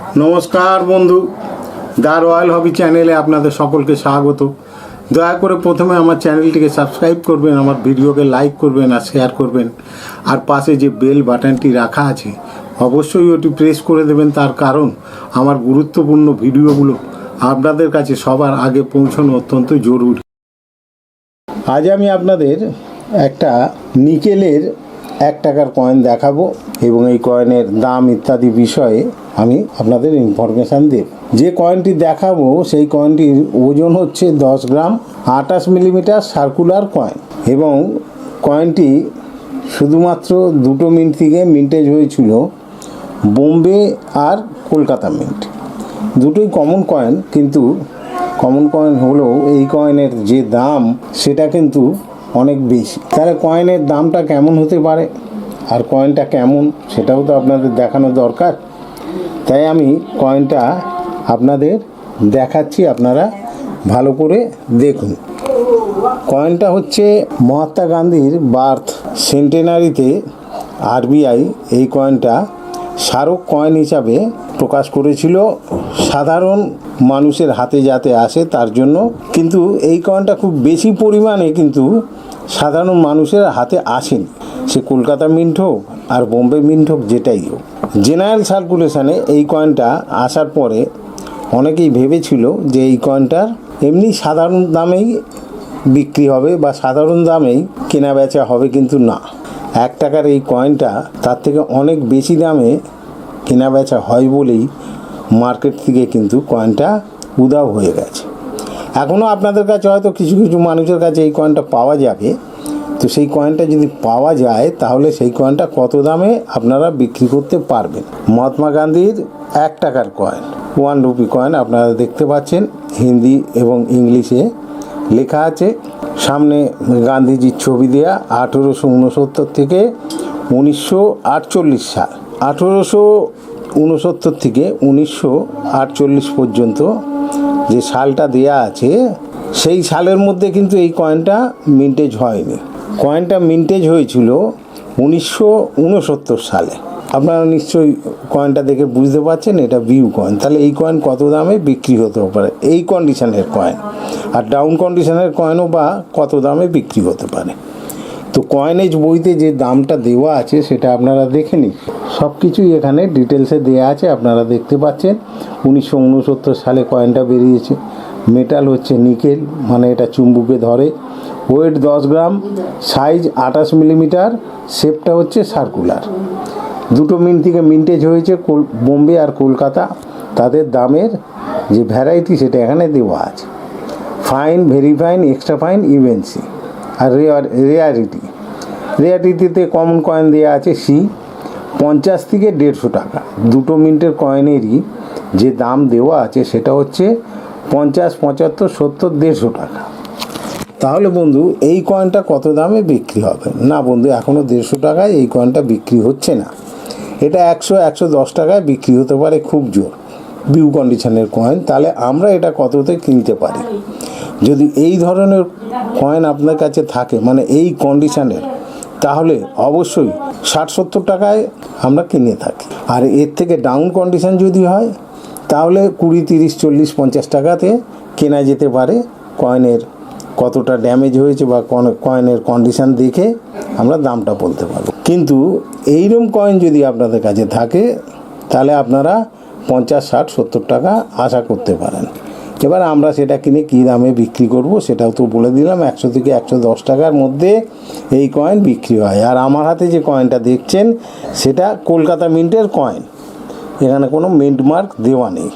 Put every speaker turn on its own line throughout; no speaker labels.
নমস্কার বন্ধু, the royal হবি চ্যানেলে আপনাদের সকলকে স্বাগত। দয়া করে প্রথমে আমার চ্যানেলটিকে সাবস্ক্রাইব করবেন, আমার ভিডিওকে লাইক করবেন আর শেয়ার করবেন। আর পাশে যে বেল বাটনটি রাখা আছে, অবশ্যই ওটি প্রেস করে দেবেন। তার কারণ, আমার গুরুত্বপূর্ণ ভিডিওগুলো আপনাদের কাছে সবার আগে পৌঁছানো অত্যন্ত জরুরি। আজ আমি আপনাদের একটা নিকেলের এক টাকার কয়েন দেখাবো এবং এই কয়েনের দাম ইত্যাদি বিষয়ে আমি আপনাদের ইনফরমেশান দেব। যে কয়েনটি দেখাবো, সেই কয়েনটির ওজন হচ্ছে দশ গ্রাম, আঠাশ মিলিমিটার সার্কুলার কয়েন এবং কয়েনটি শুধুমাত্র দুটো মিনিট থেকে মিন্টেজ হয়েছিল, বোম্বে আর কলকাতা মিন্ট দুটোই কমন কয়েন কিন্তু কমন কয়েন হলেও এই কয়েনের যে দাম, সেটা কিন্তু অনেক বেশি। তাহলে কয়েনের দামটা কেমন হতে পারে? আর কয়েনটা কেমন? সেটাও তো আপনাদের দেখানো দরকার। তাই আমি কয়েনটা আপনাদের দেখাচ্ছি, আপনারা ভালো করে দেখুন। কয়েনটা হচ্ছে মহাত্মা গান্ধীর বার্থ সেন্টেনারিতে আরবিআই এই কয়েনটা স্মারক কয়েন হিসাবে প্রকাশ করেছিল। সাধারণ মানুষের হাতে যাতে আসে তার জন্য। কিন্তু এই কয়েনটা খুব বেশি পরিমাণে কিন্তু সাধারণ মানুষের হাতে আসেনি। সে কলকাতা মিন্ট হোক আর বোম্বে মিন্ট হোক, যেটাই হোক। জেনারেল সার্কুলেশনে এই কয়েনটা আসার পরে অনেকেই ভেবেছিল যে এই কয়েনটার এমনি সাধারণ দামেই বিক্রি হবে বা সাধারণ দামেই কেনা বেচা হবে, কিন্তু না। এক টাকার এই কয়েনটা তার থেকে অনেক বেশি দামে কেনা বেচা হয় বলেই মার্কেট থেকে কিন্তু কয়েনটা উদাও হয়ে গেছে। এখনও আপনাদের কাছে হয়তো কিছু কিছু মানুষের কাছে এই কয়েনটা পাওয়া যাবে। তো সেই কয়েনটা যদি পাওয়া যায়, তাহলে সেই কয়েনটা কত দামে আপনারা বিক্রি করতে পারবেন? মহাত্মা গান্ধীর এক টাকার কয়েন ওয়ান রুপি কয়েন আপনারা দেখতে পাচ্ছেন। হিন্দি এবং ইংলিশে লেখা আছে। সামনে গান্ধীজির ছবি দেওয়া আঠেরোশো উনসত্তর থেকে উনিশশো আটচল্লিশ সাল। আঠেরোশো উনসত্তর থেকে উনিশশো আটচল্লিশ পর্যন্ত যে সালটা দেয়া আছে, সেই সালের মধ্যে কিন্তু এই কয়েনটা মিন্টেজ হয়নি। কয়েনটা মিন্টেজ হয়েছিল উনিশশো উনসত্তর সালে। আপনারা নিশ্চয়ই কয়েনটা দেখে বুঝতে পারছেন, এটা বিউ কয়েন তাহলে এই কয়েন কত দামে বিক্রি হতে পারে? এই কন্ডিশনের কয়েন আর ডাউন কন্ডিশনের কয়েনও বা কত দামে বিক্রি হতে পারে? তো কয়েনেজ বইতে যে দামটা দেওয়া আছে, সেটা আপনারা দেখে নিন। সব কিছুই এখানে ডিটেলসে দেওয়া আছে, আপনারা দেখতে পাচ্ছেন। উনিশশো উনসত্তর সালে কয়েনটা বেরিয়েছে। মেটাল হচ্ছে নিকেল মানে এটা চুম্বুকে ধরে। ওয়েট দশ গ্রাম সাইজ আঠাশ মিলিমিটার শেপটা হচ্ছে সার্কুলার দুটো মিন থেকে মিন্টেজ হয়েছে বোম্বে আর কলকাতা। তাদের দামের যে ভ্যারাইটি সেটা এখানে দেওয়া আছে। Fine very fine extra fine ইভেন্সি আর রেয়ার রেয়ারিটি রেয়ারিটিতে কমন কয়েন দেওয়া আছে সি পঞ্চাশ থেকে দেড়শো টাকা। দুটো মিনিটের কয়েনেরই যে দাম দেওয়া আছে সেটা হচ্ছে পঞ্চাশ, পঁচাত্তর, সত্তর, দেড়শো টাকা। তাহলে বন্ধু, এই কয়েনটা কত দামে বিক্রি হবে? না বন্ধু এখনও দেড়শো টাকায় এই কয়েনটা বিক্রি হচ্ছে না। এটা একশো একশো দশ টাকায় বিক্রি হতে পারে খুব জোর। বিউ কন্ডিশনের কয়েন, তাহলে আমরা এটা কততে কিনতে পারি? যদি এই ধরনের কয়েন আপনার কাছে থাকে মানে এই কন্ডিশনের তাহলে অবশ্যই ষাট সত্তর টাকায় আমরা কিনে থাকি। আর এর থেকে ডাউন কন্ডিশন যদি হয়, তাহলে কুড়ি, তিরিশ, চল্লিশ, পঞ্চাশ টাকাতে কেনা যেতে পারে। কয়েনের কতটা ড্যামেজ হয়েছে বা কয়েনের কন্ডিশন দেখে আমরা দামটা বলতে পারব। কিন্তু এইরকম কয়েন যদি আপনাদের কাছে থাকে, তাহলে আপনারা পঞ্চাশ, ষাট, সত্তর টাকা আশা করতে পারেন। এবার আমরা সেটা কিনে কী দামে বিক্রি করব সেটাও তো বলে দিলাম। একশো থেকে একশো দশ টাকার মধ্যে এই কয়েন বিক্রি হয়। আর আমার হাতে যে কয়েনটা দেখছেন, সেটা কলকাতা মিন্টের কয়েন এখানে কোনো মিন্ট মার্ক দেওয়া নেই।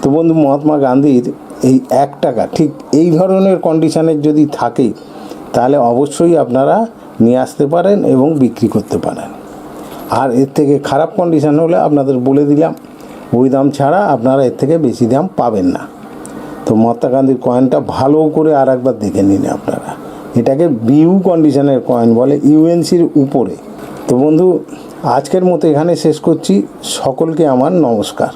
তো বন্ধু, মহাত্মা গান্ধীর এই এক টাকা, ঠিক এই ধরনের কন্ডিশনের যদি থাকে, তাহলে অবশ্যই আপনারা নিয়ে আসতে পারেন এবং বিক্রি করতে পারেন। আর এর থেকে খারাপ কন্ডিশন হলে আপনাদের বলে দিলাম, ওই দাম ছাড়া আপনারা এর থেকে বেশি দাম পাবেন না। তো মহাত্মা গান্ধীর কয়েনটা ভালো করে আর একবার দেখে নিন আপনারা। এটাকে বিউ কন্ডিশনের কয়েন বলে ইউএনসির উপরে। তো বন্ধু, আজকের মতো এখানে শেষ করছি। সকলকে আমার নমস্কার।